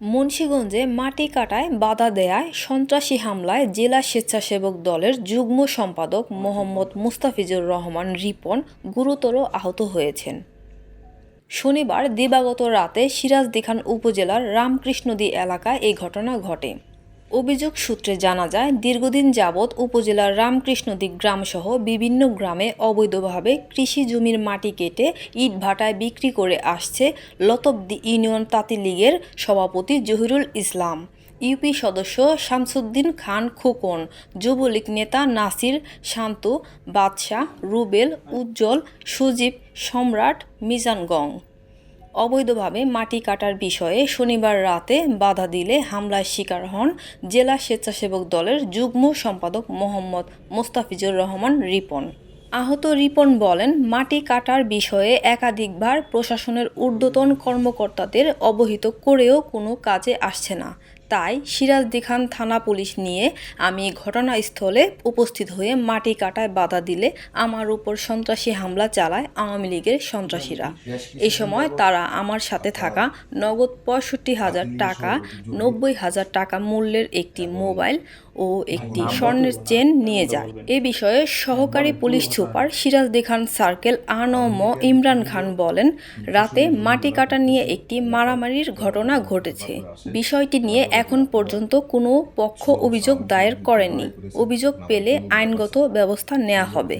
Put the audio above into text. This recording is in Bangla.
মুন্সীগঞ্জে মাটি কাটায়, বাধা দেয়ায় সন্ত্রাসী হামলায় জেলা স্বেচ্ছাসেবক দলের যুগ্ম সম্পাদক মোহাম্মদ মুস্তাফিজুর রহমান রিপন গুরুতর আহত হয়েছেন। শনিবার দিবাগত রাতে সিরাজদিখান উপজেলার রামকৃষ্ণদী এলাকায় এই ঘটনা ঘটে। অভিযোগ সূত্রে জানা যায়, দীর্ঘদিন যাবৎ উপজেলার রামকৃষ্ণদী গ্রামসহ বিভিন্ন গ্রামে অবৈধভাবে কৃষি জমির মাটি কেটে ইটভাটায় বিক্রি করে আসছে লতবদি ইউনিয়ন তাঁতি লীগের সভাপতি জহিরুল ইসলাম। ইউপি সদস্য শামসুদ্দিন খান খোকন, যুবলীগ নেতা নাসির শান্ত, বাদশাহ, রুবেল, উজ্জ্বল, সুজীব, সম্রাট, মিজান গং। অবৈধভাবে মাটি কাটার বিষয়ে শনিবার রাতে বাধা দিলে হামলার শিকার হন জেলা স্বেচ্ছাসেবক দলের যুগ্ম সম্পাদক মোহাম্মদ মোস্তাফিজুর রহমান রিপন। আহত রিপন বলেন, মাটি কাটার বিষয়ে একাধিকবার প্রশাসনের ঊর্ধ্বতন কর্মকর্তাদের অবহিত করেও কোনো কাজে আসছে না। তাই সিরাজদিখান থানা পুলিশ নিয়ে আমি ঘটনাস্থলে উপস্থিত হয়ে মাটি কাটায় বাধা দিলে আমার উপর সন্ত্রাসী হামলা চালায় আওয়ামী লীগের সন্ত্রাসীরা। এ সময় তারা আমার সাথে থাকা নগদ পঁয়ষট্টি হাজার টাকা, নব্বই হাজার টাকা মূল্যের একটি মোবাইল ও একটি স্বর্ণের চেন নিয়ে যায়। এ বিষয়ে সহকারী police super Sirajdikhan circle ANM Imran Khan বলেন, রাতে মাটি কাটা নিয়ে একটি মারামারির ঘটনা ঘটেছে। বিষয়টি নিয়ে এখন পর্যন্ত কোনো পক্ষ অভিযোগ দায়ের করেনি অভিযোগ পেলে আইনগত ব্যবস্থা নেওয়া হবে।